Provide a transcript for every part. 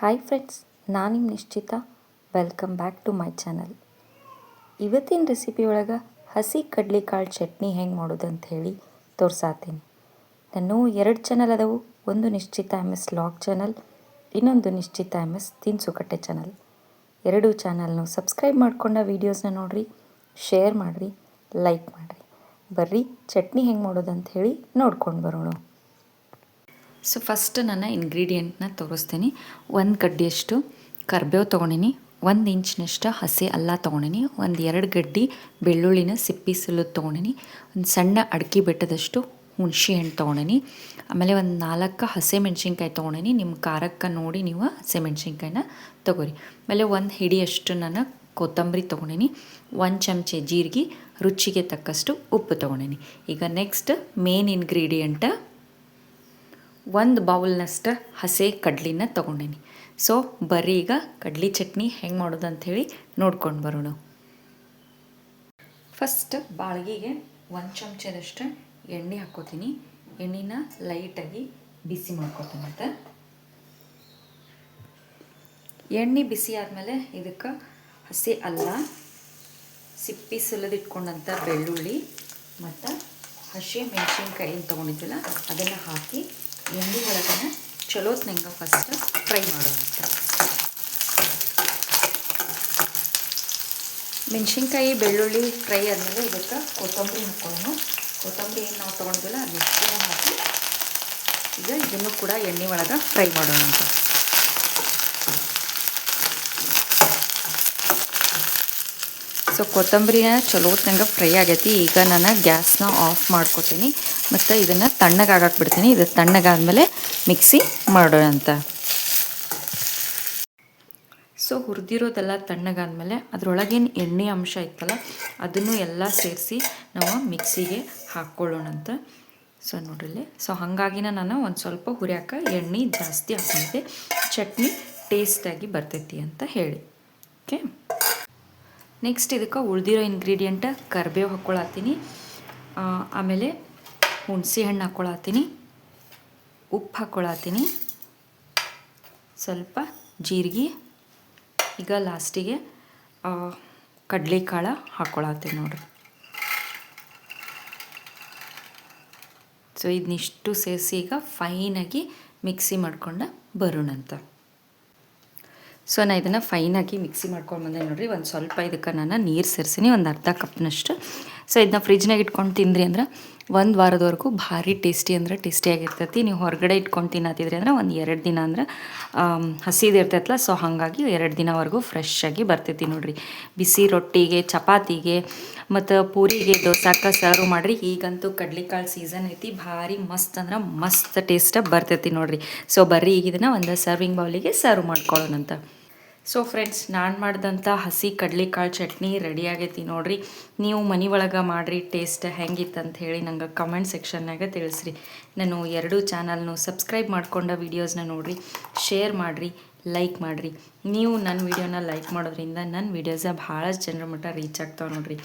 Hi friends ನಾನು ನಿಮ್ಮ Nishchita. Welcome back to my channel ಇವತ್ತಿನ ರೆಸಿಪಿ ಒಳಗೆ ಹಸಿ ಕಡ್ಲೆಕಾಳು ಚಟ್ನಿ ಹೆಂಗೆ ಮಾಡೋದು ಅಂತ ಹೇಳಿ ತೋರ್ಸಾತೀನಿ. ನಾನು ಎರಡು ಚಾನಲ್ ಅದಾವು. ಒಂದು ನಿಶ್ಚಿತ ಎಂ ಎಸ್ ಲಾಗ್ ಚಾನಲ್ ಇನ್ನೊಂದು ನಿಶ್ಚಿತ ಎಂ ಎಸ್ ತಿನ್ಸುಕಟ್ಟೆ ಚಾನಲ್ ಎರಡು ಚಾನಲ್ನು ಸಬ್ಸ್ಕ್ರೈಬ್ ಮಾಡ್ಕೊಂಡ ವೀಡಿಯೋಸ್ನ ನೋಡಿರಿ ಶೇರ್ ಮಾಡಿರಿ ಲೈಕ್ ಮಾಡಿರಿ. ಬರ್ರಿ, ಚಟ್ನಿ ಹೆಂಗೆ ಮಾಡೋದು ಅಂತ ಹೇಳಿ ನೋಡ್ಕೊಂಡು ಬರೋಣ. ಸೊ ಫಸ್ಟ್ ನನ್ನ ಇಂಗ್ರೀಡಿಯೆಂಟ್ನ ತೋರಿಸ್ತೀನಿ. ಒಂದು ಗಡ್ಡಿಯಷ್ಟು ಕರ್ಬೇವು ತೊಗೊಂಡಿನಿ, ಒಂದು ಇಂಚಿನಷ್ಟು ಹಸಿ ಅಲ್ಲ ತೊಗೊಂಡಿನಿ, ಒಂದು ಎರಡು ಗಡ್ಡಿ ಬೆಳ್ಳುಳ್ಳಿನ ಸಿಪ್ಪಿ ಸುಲಿದು ತೊಗೊಂಡಿನಿ, ಒಂದು ಸಣ್ಣ ಅಡಿಕೆ ಬೆಟ್ಟದಷ್ಟು ಹುಣಸೆ ಹಣ್ಣು ತೊಗೊಂಡಿನಿ, ಆಮೇಲೆ ಒಂದು ನಾಲ್ಕು ಹಸಿ ಮೆಣಸಿನ್ಕಾಯಿ ತೊಗೊಂಡಿನಿ ನಿಮ್ಮ ಖಾರಕ್ಕೆ ನೋಡಿ ನೀವು ಹಸಿ ಮೆಣಸಿನ್ಕಾಯಿನ ತೊಗೊರಿ. ಆಮೇಲೆ ಒಂದು ಹಿಡಿಯಷ್ಟು ನಾನು ಕೊತ್ತಂಬರಿ ತೊಗೊಂಡಿನಿ, ಒಂದು ಚಮಚೆ ಜೀರಿಗೆ, ರುಚಿಗೆ ತಕ್ಕಷ್ಟು ಉಪ್ಪು ತೊಗೊಂಡಿನಿ. ಈಗ ನೆಕ್ಸ್ಟ್ ಮೇನ್ ಇಂಗ್ರೀಡಿಯೆಂಟ ಒಂದು ಬೌಲ್ನಷ್ಟು ಹಸಿ ಕಡ್ಲಿನ ತೊಗೊಂಡೇನಿ. ಸೊ ಬರೀ ಈಗ ಕಡ್ಲಿ ಚಟ್ನಿ ಹೆಂಗೆ ಮಾಡೋದು ಅಂಥೇಳಿ ನೋಡ್ಕೊಂಡು ಬರೋಣ. ಫಸ್ಟ್ ಬಾಳ್ಗಿಗೆ ಒಂದು ಚಮಚದಷ್ಟು ಎಣ್ಣೆ ಹಾಕ್ಕೋತೀನಿ ಎಣ್ಣೆನ ಲೈಟಾಗಿ ಬಿಸಿ ಮಾಡ್ಕೊತೀನಿ ಅಂತ. ಎಣ್ಣೆ ಬಿಸಿ ಆದಮೇಲೆ ಇದಕ್ಕೆ ಹಸಿ ಅಲ್ಲ, ಸಿಪ್ಪಿ ಸುಲಿದಿಟ್ಕೊಂಡಂಥ ಬೆಳ್ಳುಳ್ಳಿ ಮತ್ತು ಹಸಿ ಮೆಣಸಿನ್ಕಾಯಿ ಏನು ತೊಗೊಂಡಿದ್ದಿಲ್ಲ ಅದನ್ನು ಹಾಕಿ ಎಣ್ಣೆ ಒಳಗನೆ ಚಲೋ ಫಸ್ಟ್ ಫ್ರೈ ಮಾಡುವಂಥ ಮೆಣಸಿನ್ಕಾಯಿ, ಬೆಳ್ಳುಳ್ಳಿ ಫ್ರೈ ಆದಮೇಲೆ ಇದಕ್ಕೆ ಕೊತ್ತಂಬರಿ ಹಾಕೋಣ ಕೊತ್ತಂಬರಿ ಏನು ನಾವು ತೊಗೊಂಡಿಲ್ಲ ಅದನ್ನ ಹಾಕಿ ಈಗ ಇದನ್ನು ಕೂಡ ಎಣ್ಣೆ ಒಳಗೆ ಫ್ರೈ ಮಾಡೋಣ ಅಂತ. ಸೊ ಕೊತ್ತಂಬರಿನ ಚಲೋ ತಂಗ ಫ್ರೈ ಆಗೈತಿ. ಈಗ ನಾನು ಗ್ಯಾಸ್ನ ಆಫ್ ಮಾಡ್ಕೊತೀನಿ. ಮತ್ತು ಇದನ್ನು ತಣ್ಣಗಾಗಾಕ್ಬಿಡ್ತೀನಿ. ಬಿಡ್ತೀನಿ ಇದು ತಣ್ಣಗಾದ್ಮೇಲೆ ಮಿಕ್ಸಿ ಮಾಡೋಣ ಅಂತ ಸೊ, ಹುರಿದಿರೋದೆಲ್ಲ ತಣ್ಣಗಾದ್ಮೇಲೆ ಅದರೊಳಗೇನು ಎಣ್ಣೆ ಅಂಶ ಇತ್ತಲ್ಲ, ಅದನ್ನು ಎಲ್ಲ ಸೇರಿಸಿ ನಾವು ಮಿಕ್ಸಿಗೆ ಹಾಕ್ಕೊಳ್ಳೋಣಂತ. ಸೊ ನೋಡ್ರಿ ಸೊ, ಹಾಗಾಗಿನ ನಾನು ಒಂದು ಸ್ವಲ್ಪ ಹುರಿಯಾಕ ಎಣ್ಣೆ ಜಾಸ್ತಿ ಹಾಕೊಂಡಿದ್ದೆ ಚಟ್ನಿ ಟೇಸ್ಟಾಗಿ ಬರ್ತೈತಿ ಅಂತ ಹೇಳಿ. ಓಕೆ? ನೆಕ್ಸ್ಟ್ ಇದಕ್ಕೆ ಉಳಿದಿರೋ ಇಂಗ್ರೀಡಿಯೆಂಟ ಕರ್ಬೇವು ಹಾಕ್ಕೊಳತ್ತೀನಿ. ಆಮೇಲೆ ಹುಣಸೆ ಹಣ್ಣು ಹಾಕ್ಕೊಳತ್ತೀನಿ ಉಪ್ಪು ಹಾಕ್ಕೊಳತ್ತೀನಿ ಸ್ವಲ್ಪ ಜೀರಿಗೆ, ಈಗ ಲಾಸ್ಟಿಗೆ ಕಡಲೆಕಾಳು ಹಾಕ್ಕೊಳತ್ತೀನಿ ನೋಡ್ರಿ. ಸೊ ಇದನ್ನಿಷ್ಟು ಸೇರಿಸಿ ಈಗ ಫೈನಾಗಿ ಮಿಕ್ಸಿ ಮಾಡ್ಕೊಂಡು ಬರೋಣಂತ. ಸೊ ನಾನು ಇದನ್ನು ಫೈನಾಗಿ ಮಿಕ್ಸಿ ಮಾಡ್ಕೊಂಡು ಬಂದೆ ನೋಡಿರಿ. ಒಂದು ಸ್ವಲ್ಪ ಇದಕ್ಕೆ ನಾನು ನೀರು ಸೇರಿಸಿನಿ, ಒಂದು ಅರ್ಧ ಕಪ್ನಷ್ಟು ಸೊ ಇದನ್ನ ಫ್ರಿಜ್ನಾಗ ಇಟ್ಕೊಂಡು ತಿಂದ್ರಿ ಅಂದ್ರೆ ಒಂದು ವಾರದವರೆಗೂ ಭಾರಿ ಟೇಸ್ಟಿ ಅಂದ್ರೆ ಟೇಸ್ಟಿಯಾಗಿರ್ತೈತಿ ನೀವು ಹೊರಗಡೆ ಇಟ್ಕೊಂಡು ತಿನ್ನತ್ತಿದ್ರಿ ಅಂದ್ರೆ ಒಂದು ಎರಡು ದಿನ ಅಂದ್ರೆ ಹಸಿದು ಇರ್ತೈತಲ್ಲ ಸೊ ಹಾಗಾಗಿ ಎರಡು ದಿನವರೆಗೂ ಫ್ರೆಶ್ ಆಗಿ ಬರ್ತೈತಿ ನೋಡ್ರಿ. ಬಿಸಿ ರೊಟ್ಟಿಗೆ, ಚಪಾತಿಗೆ, ಮತ್ತು ಪೂರಿಗೆ ದೋಸಾಕ ಸರ್ವ್ ಮಾಡಿರಿ. ಈಗಂತೂ ಕಡ್ಲಿಕಾಳು ಸೀಸನ್ ಐತಿ. ಭಾರಿ ಮಸ್ತ್ ಅಂದ್ರೆ ಮಸ್ತ್ ಟೇಸ್ಟ್ ಬರ್ತೈತಿ ನೋಡ್ರಿ. ಸೊ ಬರ್ರಿ ಈಗ ಇದನ್ನು ಒಂದು ಸರ್ವಿಂಗ್ ಬೌಲಿಗೆ ಸರ್ವ್ ಮಾಡ್ಕೊಳ್ಳೋಣಂತ. ಸೊ ಫ್ರೆಂಡ್ಸ್ ನಾನು ಮಾಡಿದಂಥ ಹಸಿ ಕಡಲೆಕಾಳು ಚಟ್ನಿ ರೆಡಿ ಆಗೈತಿ ನೋಡಿರಿ. ನೀವು ಮನೆ ಒಳಗೆ ಮಾಡಿರಿ ಟೇಸ್ಟ್ ಹೆಂಗಿತ್ತು ಅಂತ ಹೇಳಿ ನಂಗೆ ಕಮೆಂಟ್ ಸೆಕ್ಷನ್ನಾಗ ತಿಳಿಸ್ರಿ. ನಾನು ಎರಡೂ ಚಾನಲ್ನು ಸಬ್ಸ್ಕ್ರೈಬ್ ಮಾಡ್ಕೊಂಡ ವೀಡಿಯೋಸ್ನ ನೋಡಿರಿ. ಶೇರ್ ಮಾಡಿರಿ ಲೈಕ್ ಮಾಡಿರಿ. ನೀವು ನನ್ನ ವೀಡಿಯೋನ ಲೈಕ್ ಮಾಡೋದ್ರಿಂದ ನನ್ನ ವೀಡಿಯೋಸ ಭಾಳಷ್ಟು ಜನರ ಮಟ್ಟ ರೀಚ್ ಆಗ್ತಾವೆ ನೋಡಿರಿ.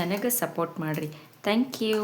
ನನಗೆ ಸಪೋರ್ಟ್ ಮಾಡಿರಿ. Thank you